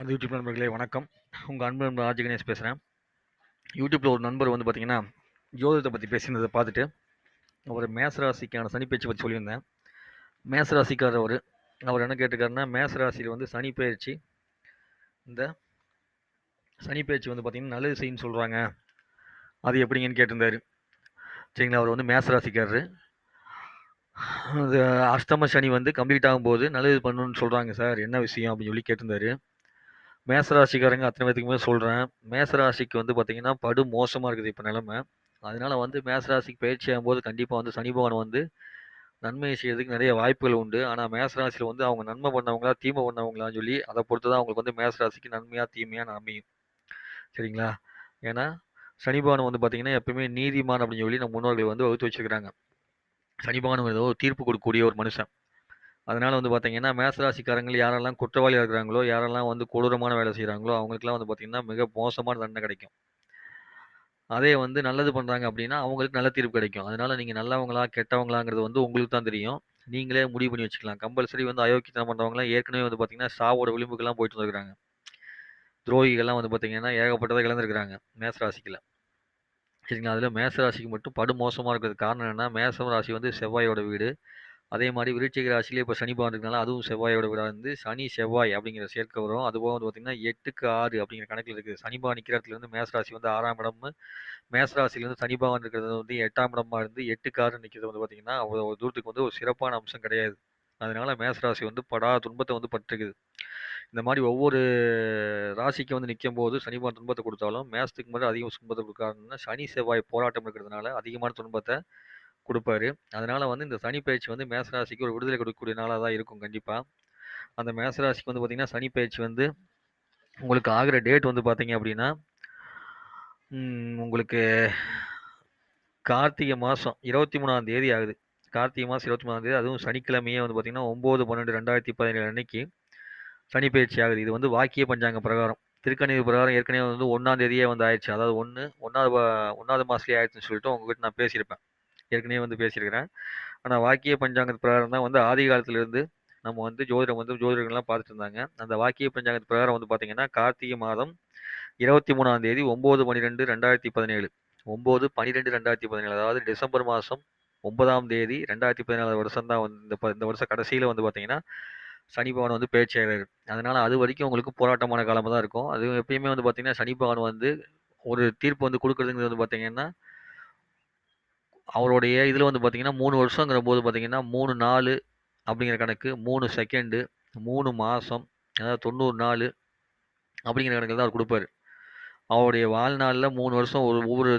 அந்த யூடியூப் நண்பர்களே வணக்கம். உங்கள் அன்பு நண்பர் ஆர்ஜி கணேஷ் பேசுகிறேன் யூடியூப்பில் ஒரு நண்பர் வந்து பார்த்திங்கன்னா ஜோதிடத்தை பற்றி பேசினதை பார்த்துட்டு அவர் மேசராசிக்கான சனி பயிற்சி பற்றி சொல்லியிருந்தேன். மேசராசிக்கார் அவர் அவர் என்ன கேட்டிருக்காருன்னா மேசராசியில் வந்து சனி பயிற்சி இந்த சனி பயிற்சி வந்து பார்த்திங்கன்னா நல்லது செய்யுன்னு சொல்கிறாங்க அது எப்படிங்கன்னு கேட்டிருந்தாரு. சரிங்களா அவர் வந்து மேசராசிக்காரர். அஷ்டம சனி வந்து கம்ப்ளீட் ஆகும்போது நல்லது பண்ணணும்னு சொல்கிறாங்க சார். என்ன விஷயம் அப்படின்னு சொல்லி கேட்டிருந்தாரு. மேசராசிக்காரங்க அத்தனை பேத்துக்குமே சொல்கிறேன் மேசராசிக்கு வந்து பார்த்திங்கன்னா படு மோசமாக இருக்குது இப்போ நிலமை. அதனால வந்து மேசராசிக்கு பயிற்சி ஆகும்போது கண்டிப்பாக வந்து சனி பகவான் வந்து நன்மை செய்யறதுக்கு நிறைய வாய்ப்புகள் உண்டு. ஆனால் மேசராசியில் வந்து அவங்க நன்மை பண்ணவங்களா தீமை பண்ணவங்களான்னு சொல்லி அதை பொறுத்து தான் அவங்களுக்கு வந்து மேசராசிக்கு நன்மையாக தீமையாக அமையும். சரிங்களா? ஏன்னா சனி பகவான் வந்து பார்த்திங்கன்னா எப்பயுமே நீதிமான் அப்படின்னு சொல்லி நம்ம முன்னோர்கள் வந்து வகுத்து வச்சிருக்கிறாங்க. சனி பகவான் ஏதோ தீர்ப்பு கொடுக்கக்கூடிய ஒரு மனுஷன். அதனால் வந்து பார்த்தீங்கன்னா மேசராசிக்காரங்கள் யாரெல்லாம் குற்றவாளியாக இருக்கிறாங்களோ யாரெல்லாம் வந்து கொடூரமான வேலை செய்கிறாங்களோ அவங்களுக்குலாம் வந்து பார்த்திங்கன்னா மிக மோசமான தண்டனை கிடைக்கும். அதே வந்து நல்லது பண்ணுறாங்க அப்படின்னா அவங்களுக்கு நல்ல தீர்ப்பு கிடைக்கும். அதனால் நீங்கள் நல்லவங்களா கெட்டவங்களாங்கிறது வந்து உங்களுக்கு தான் தெரியும். நீங்களே முடிவு பண்ணி வச்சுக்கலாம். கம்பல்சரி வந்து அயோக்கியத்தனம் பண்ணுறவங்களாம் ஏற்கனவே வந்து பார்த்திங்கன்னா சாவோட விளிம்புக்கெல்லாம் போயிட்டு வந்துருக்காங்க துரோகிகள்லாம் வந்து பார்த்திங்கன்னா ஏகப்பட்டதை இழந்திருக்கிறாங்க மேசராசிக்கில். சரிங்களா? அதில் மேசராசிக்கு மட்டும் படு மோசமாக இருக்கிறது காரணம் என்னென்னா மேசம் ராசி வந்து செவ்வாயோட வீடு. அதே மாதிரி விருச்சிக ராசியிலே இப்போ சனி பகவான் இருக்கனால அதுவும் செவ்வாயோட விடா வந்து சனி செவ்வாய் அப்படிங்கிற சேர்க்க வரும். அதுபோக வந்து பார்த்திங்கன்னா எட்டுக்கு ஆறு அப்படிங்கிற கணக்கில் இருக்குது. சனி பகவான் நிற்கிற இடத்துலேருந்து மேசராசி வந்து ஆறாம் இடம். மேசராசிலேருந்து சனி பகவான் இருக்கிறது வந்து எட்டாம் இடமா இருந்து எட்டுக்கு ஆறு நிற்கிறது வந்து பார்த்திங்கன்னா அவ்வளோ ஒரு தூரத்துக்கு வந்து ஒரு சிறப்பான அம்சம் கிடையாது. அதனால மேசராசி வந்து படா துன்பத்தை வந்து பட்டிருக்குது இந்த மாதிரி ஒவ்வொரு ராசிக்கு வந்து நிற்கும் போது சனி துன்பத்தை கொடுத்தாலும் மேசத்துக்கு மட்டும் அதிகம் துன்பத்தை கொடுக்காருன்னா சனி செவ்வாய் போராட்டம் இருக்கிறதுனால அதிகமான துன்பத்தை கொடுப்பாரு. அதனால் வந்து இந்த சனி பயிற்சி வந்து மேசராசிக்கு ஒரு விடுதலை கொடுக்கக்கூடிய நாளாக தான் இருக்கும் கண்டிப்பாக அந்த மேசராசிக்கு வந்து பார்த்திங்கன்னா சனி பயிற்சி வந்து உங்களுக்கு ஆகிற டேட் வந்து பார்த்தீங்க அப்படின்னா உங்களுக்கு கார்த்திகை மாதம் இருபத்தி மூணாம் தேதி ஆகுது. கார்த்திகை மாதம் இருபத்தி மூணாம் தேதி அதுவும் சனிக்கிழமையே வந்து பார்த்திங்கன்னா ஒம்பது பன்னெண்டு ரெண்டாயிரத்தி பதினேழு அன்னைக்கு சனி பயிற்சி ஆகுது. இது வந்து வாக்கிய பஞ்சாங்க பிரகாரம். திருக்கணிவு பிரகாரம் ஏற்கனவே வந்து ஒன்றாம் தேதியே வந்து ஆயிடுச்சு. அதாவது ஒன்று ஒன்றாவது ஒன்றாவது மாதத்துலேயே ஆயிடுச்சுன்னு சொல்லிட்டு உங்ககிட்ட நான் பேசியிருப்பேன். ஏற்கனவே வந்து பேசியிருக்கிறேன். ஆனால் வாக்கிய பஞ்சாங்கத்து பிரகாரம் தான் வந்து ஆதி காலத்துலேருந்து நம்ம வந்து ஜோதிடம் வந்து ஜோதிடர்கள்லாம் பார்த்துட்டு இருந்தாங்க. அந்த வாக்கிய பஞ்சாங்கத்து பிரகாரம் வந்து பார்த்தீங்கன்னா கார்த்திகை மாதம் இருபத்தி மூணாம் தேதி ஒம்பது பன்னிரெண்டு ரெண்டாயிரத்தி பதினேழு. ஒம்பது பன்னிரெண்டு ரெண்டாயிரத்தி பதினேழு அதாவது டிசம்பர் மாதம் ஒன்பதாம் தேதி ரெண்டாயிரத்தி பதினாலு வருஷம் தான் வந்து இந்த இந்த வருஷம் கடைசியில் வந்து பார்த்தீங்கன்னா சனி பகவான் வந்து பேச்சாளர் அதனால் அது வரைக்கும் உங்களுக்கு போராட்டமான காலமாக தான் இருக்கும். அது எப்பயுமே வந்து பார்த்தீங்கன்னா சனி பகவான் வந்து ஒரு தீர்ப்பு வந்து கொடுக்குறதுங்கிறது வந்து பார்த்தீங்கன்னா அவருடைய இதில் வந்து பார்த்திங்கன்னா மூணு வருஷங்கிற போது பார்த்திங்கன்னா மூணு நாலு அப்படிங்கிற கணக்கு மூணு செகண்டு மூணு மாதம் அதாவது தொண்ணூறு நாள் அப்படிங்கிற கணக்கில் தான் அவர் கொடுப்பாரு. அவருடைய வாழ்நாளில் மூணு வருஷம் ஒரு ஒவ்வொரு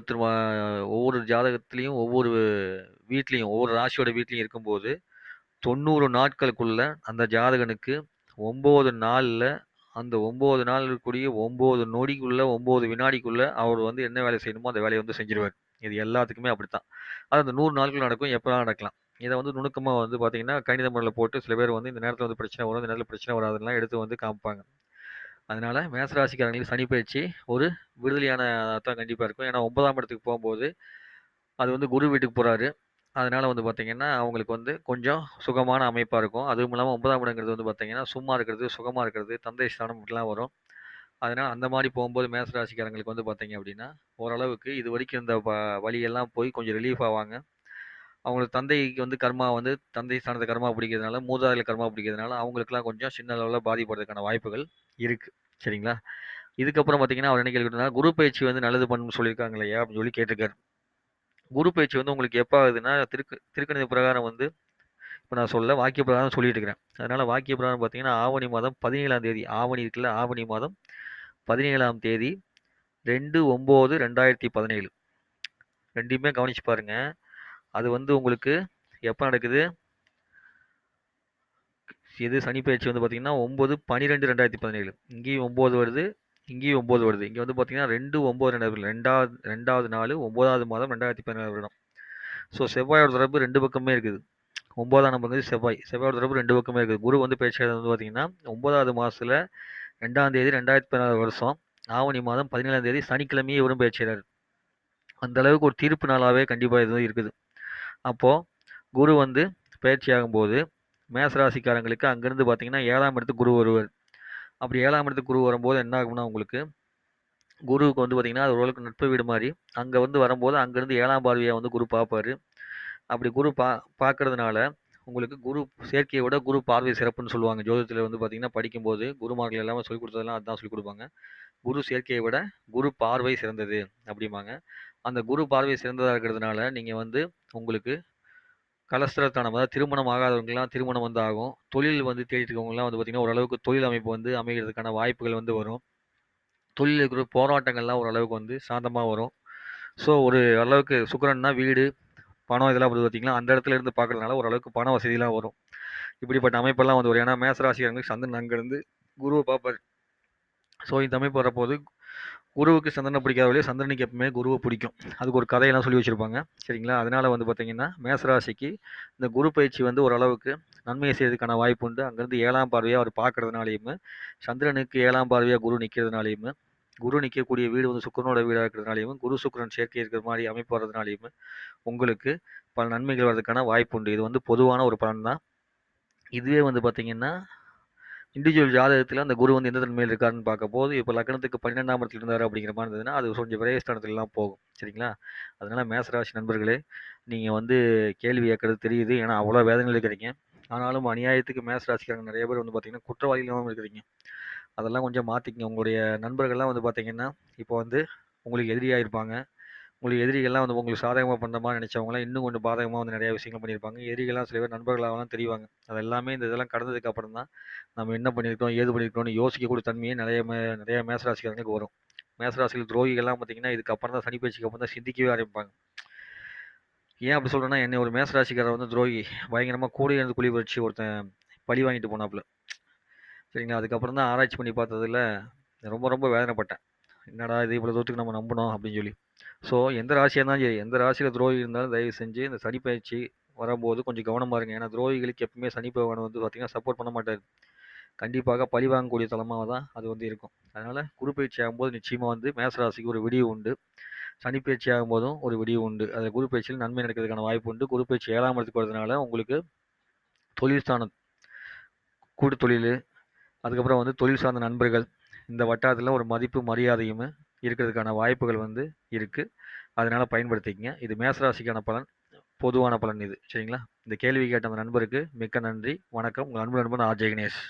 ஒவ்வொரு ஜாதகத்துலேயும் ஒவ்வொரு வீட்லேயும் ஒவ்வொரு ராசியோட வீட்லேயும் இருக்கும்போது தொண்ணூறு நாட்களுக்குள்ள அந்த ஜாதகனுக்கு ஒம்பது நாளில் அந்த ஒம்பது நாள் இருக்கக்கூடிய ஒம்பது நொடிக்குள்ளே ஒம்பது வினாடிக்குள்ளே அவர் வந்து என்ன வேலை செய்யணுமோ அந்த வேலையை வந்து செஞ்சிருவார். இது எல்லாத்துக்குமே அப்படித்தான். அது அந்த நூறு நாட்கள் நடக்கும் எப்போ நடக்கலாம். இதை வந்து நுணுக்கமாக வந்து பார்த்தீங்கன்னா கணித முறையில் போட்டு சில பேர் வந்து இந்த நேரத்தில் வந்து பிரச்சனை வரும் இந்த நேரத்தில் பிரச்சனை வராதுலாம் எடுத்து வந்து காமிப்பாங்க. அதனால் மேசராசிக்காரங்களுக்கு சனி பயிற்சி ஒரு விடுதலையான தான் கண்டிப்பாக இருக்கும். ஏன்னா ஒன்பதாம் இடத்துக்கு போகும்போது அது வந்து குரு வீட்டுக்கு போகிறாரு அதனால் வந்து பார்த்திங்கன்னா அவங்களுக்கு வந்து கொஞ்சம் சுகமான அமைப்பாக இருக்கும். அதுவும் இல்லாமல் ஒன்பதாம் இடங்கிறது வந்து பார்த்திங்கன்னா சும்மா இருக்கிறது சுகமாக இருக்கிறது தந்தை ஸ்தானம் இப்படிலாம் வரும். அதனால் அந்த மாதிரி போகும்போது மேச ராசிக்காரங்களுக்கு வந்து பார்த்தீங்க அப்படின்னா ஓரளவுக்கு இது வரைக்கும் இந்த ப வழியெல்லாம் போய் கொஞ்சம் ரிலீஃப் ஆவாங்க. அவங்களுக்கு தந்தைக்கு வந்து கர்மா வந்து தந்தை சார்ந்த கர்மா பிடிக்கிறதுனால மூதாதையில் கர்மா பிடிக்கிறதுனால அவங்களுக்குலாம் கொஞ்சம் சின்ன அளவில் பாதிப்படுறதுக்கான வாய்ப்புகள் இருக்குது சரிங்களா? இதுக்கப்புறம் பார்த்தீங்கன்னா அவர் என்ன கேள்வினா குரு பயிற்சி வந்து நல்லது பண்ணணும்னு சொல்லியிருக்காங்க இல்லையா அப்படின்னு சொல்லி கேட்டிருக்காரு. குரு பயிற்சி வந்து உங்களுக்கு எப்போ ஆகுதுன்னா திருக்கு திருக்கணித பிரகாரம் வந்து இப்போ நான் சொல்ல வாக்கிய பிரகாரம் சொல்லிட்டு இருக்கிறேன். அதனால் வாக்கிய பிரகாரம் பார்த்தீங்கன்னா ஆவணி மாதம் பதினேழாம் தேதி ஆவணி இருக்குல்ல ஆவணி மாதம் பதினேழாம் தேதி ரெண்டு ஒம்பது ரெண்டாயிரத்தி பதினேழு. ரெண்டையுமே கவனிச்சு பாருங்க. அது வந்து உங்களுக்கு எப்போ நடக்குது? இது சனி பயிற்சி வந்து பார்த்தீங்கன்னா ஒம்பது பன்னிரெண்டு ரெண்டாயிரத்தி பதினேழு. இங்கேயும் ஒம்பது வருது இங்கேயும் ஒம்பது வருது. இங்கே வந்து பார்த்தீங்கன்னா ரெண்டு ஒம்பது ரெண்டாயிரத்தி ரெண்டாவது ரெண்டாவது நாலு ஒம்பதாவது மாதம் ரெண்டாயிரத்தி பதினேழு வருடம். ஸோ செவ்வாயோட தொடர்பு ரெண்டு பக்கமே இருக்குது. ஒம்பதாம் நம்பர் வந்து செவ்வாய். செவ்வாயோட தொடர்பு ரெண்டு பக்கமே இருக்குது. குரு வந்து பயிற்சி வந்து பார்த்தீங்கன்னா ஒன்பதாவது மாதத்தில் ரெண்டாம் தேதி ரெண்டாயிரத்தி பதினாறு வருஷம். ஆவணி மாதம் பதினேழாம் தேதி சனிக்கிழமையே இவரும் பயிற்சியாளர் அந்த அளவுக்கு ஒரு தீர்ப்பு நாளாகவே கண்டிப்பாக இது இருக்குது. அப்போது குரு வந்து பயிற்சி ஆகும்போது மேசராசிக்காரங்களுக்கு அங்கேருந்து பார்த்தீங்கன்னா ஏழாம் இடத்துக்கு குரு வருவார். அப்படி ஏழாம் இடத்துக்கு குரு வரும்போது என்ன ஆகும்னா உங்களுக்கு குருவுக்கு வந்து பார்த்திங்கன்னா அது ஓரளவுக்கு நட்பு வீடு மாதிரி அங்கே வந்து வரும்போது அங்கேருந்து ஏழாம் பார்வையை வந்து குரு பார்ப்பாரு அப்படி குரு பா பார்க்கறதுனால உங்களுக்கு குரு சேர்க்கையை விட குரு பார்வை சிறப்புன்னு சொல்லுவாங்க. ஜோதிடத்தில் வந்து பார்த்தீங்கன்னா படிக்கும்போது குருமார்கள் எல்லாமே சொல்லிக் கொடுத்ததெல்லாம் அதுதான் சொல்லிக் கொடுப்பாங்க. குரு சேர்க்கையை விட குரு பார்வை சிறந்தது அப்படிம்பாங்க. அந்த குரு பார்வை சிறந்ததாக இருக்கிறதுனால நீங்கள் வந்து உங்களுக்கு கலஸ்திரத்தானம் அதாவது திருமணம் ஆகாதவங்கலாம் திருமணம் வந்து ஆகும். தொழில் வந்து தேடிட்டு இருக்கவங்கலாம் வந்து பார்த்திங்கன்னா ஓரளவுக்கு தொழில் அமைப்பு வந்து அமைகிறதுக்கான வாய்ப்புகள் வந்து வரும். தொழில் இருக்கிற போராட்டங்கள்லாம் ஓரளவுக்கு வந்து சாந்தமாக வரும். ஸோ ஒரு அளவுக்கு சுக்கரன்னா வீடு பணம் இதெல்லாம் வந்து பார்த்திங்கன்னா அந்த இடத்துல இருந்து பார்க்குறதுனால ஓரளவுக்கு பண வசதியெலாம் வரும். இப்படிப்பட்ட அமைப்பெல்லாம் வந்து வரும் ஏன்னா மேசராசிக்காரங்களுக்கு சந்திரன் அங்கேருந்து குருவை பார்ப்பார். ஸோ இந்த அமைப்பு வரப்போது குருவுக்கு சந்திரனை பிடிக்காத வழியே சந்திரனுக்கு எப்பவுமே குருவை பிடிக்கும். அதுக்கு ஒரு கதையெல்லாம் சொல்லி வச்சுருப்பாங்க. சரிங்களா? அதனால் வந்து பார்த்திங்கன்னா மேசராசிக்கு இந்த குரு பயிற்சி வந்து ஓரளவுக்கு நன்மையை செய்யறதுக்கான வாய்ப்பு உண்டு. அங்கேருந்து ஏழாம் பார்வையாக அவர் பார்க்கறதுனாலையுமே சந்திரனுக்கு ஏழாம் பார்வையாக குரு நிற்கிறதுனாலையுமே குரு நிற்கக்கூடிய வீடு வந்து சுக்கரனோட வீடாக இருக்கிறதுனாலையும் குரு சுக்கரன் சேர்க்கை இருக்கிற மாதிரி அமைப்பு வர்றதுனாலையும் உங்களுக்கு பல நன்மைகள் வர்றதுக்கான வாய்ப்பு உண்டு. இது வந்து பொதுவான ஒரு பலன் தான். இதுவே வந்து பார்த்திங்கன்னா இண்டிவிஜுவல் ஜாதகத்தில் அந்த குரு வந்து எந்த தன்மையில் இருக்காருன்னு பார்க்க போது இப்போ லக்னத்துக்கு பன்னெண்டாம் இடத்துல இருந்தார் அப்படிங்கிற மாதிரி இருந்ததுன்னா அது கொஞ்சம் விரயஸ்தானத்துலலாம் போகும். சரிங்களா? அதனால் மேசராசி நண்பர்களே நீங்கள் வந்து கேள்வி கேட்கறது தெரியுது. ஏன்னா அவ்வளோ வேதனையில் இருக்கிறீங்க. ஆனாலும் அநியாயத்துக்கு மேசராசிக்காரங்க நிறைய பேர் வந்து பார்த்திங்கன்னா குற்றவாளிகளாகவும் இருக்கிறீங்க. அதெல்லாம் கொஞ்சம் மாற்றிக்கங்க உங்களுடைய நண்பர்கள்லாம் வந்து பார்த்திங்கன்னா இப்போ வந்து உங்களுக்கு எதிரியாக இருப்பாங்க. உங்களுக்கு எதிரிகள்லாம் வந்து உங்களுக்கு சாதகமாக பண்ணுற மாதிரி நினச்சவங்களாம் இன்னும் கொஞ்சம் பாதகமாக வந்து நிறையா விஷயங்கள் பண்ணியிருப்பாங்க. எதிரிகள்லாம் சில பேர் நண்பர்களாகலாம் தெரிவாங்க. அது எல்லாமே இந்த இதெல்லாம் கடந்ததுக்கு அப்புறம் தான் நம்ம என்ன பண்ணியிருக்கோம் ஏது பண்ணியிருக்கோம்னு யோசிக்கக்கூடிய தன்மையே நிறைய மே நிறைய மேசராசிக்காரங்களுக்கு வரும். மேசராசிகள் துரோகிகள்லாம் பார்த்திங்கன்னா இதுக்கு அப்புறம் தான் சனி பயிற்சிக்கு அப்புறம் தான் சிந்திக்கவே ஆரம்பிப்பாங்க. ஏன் அப்படி சொல்கிறேன்னா என்னை ஒரு மேசராசிக்காரர் வந்து துரோகி. பயங்கரமாக கூட இருந்து குழி வச்சு ஒருத்தன் பழி வாங்கிட்டு போனாப்புல. சரிங்களா? அதுக்கப்புறம் தான் ஆராய்ச்சி பண்ணி பார்த்ததுல ரொம்ப ரொம்ப வேதனைப்பட்டேன். என்னடா இது இவ்வளோ தூரத்துக்கு நம்ம நம்பணும் அப்படின்னு சொல்லி. ஸோ எந்த ராசியாக இருந்தாலும் சரி எந்த ராசியில் துரோகி இருந்தாலும் தயவு செஞ்சு இந்த சனி பயிற்சி வரும்போது கொஞ்சம் கவனமாக இருங்க. ஏன்னா துரோகிகளுக்கு எப்பவுமே சனி பகவான் வந்து பார்த்திங்கன்னா சப்போர்ட் பண்ண மாட்டார். கண்டிப்பாக பழி வாங்கக்கூடிய தலமாக தான் அது வந்து இருக்கும். அதனால் குரு பயிற்சி ஆகும்போது நிச்சயமாக வந்து மேசராசிக்கு ஒரு விடிவு உண்டு. சனி பயிற்சி ஆகும்போதும் ஒரு விடிவு உண்டு. அது குரு பயிற்சியில் நன்மை நடக்கிறதுக்கான வாய்ப்பு உண்டு. குரு பயிற்சி ஏழாம் இடத்துக்கு வரதுனால உங்களுக்கு தொழில் ஸ்தானம் கூட்டு தொழில் அதுக்கப்புறம் வந்து தொழில் சார்ந்த நண்பர்கள் இந்த வட்டாரத்தில் ஒரு மதிப்பு மரியாதையும் இருக்கிறதுக்கான வாய்ப்புகள் வந்து இருக்குது அதனால் பயன்படுத்திக்கங்க. இது மேசராசிக்கான பலன் பொதுவான பலன் இது. சரிங்களா? இந்த கேள்வி கேட்ட அந்த நண்பருக்கு மிக்க நன்றி. வணக்கம். உங்கள் அன்பு நண்பன் ஆர் ஜெய் கணேஷ்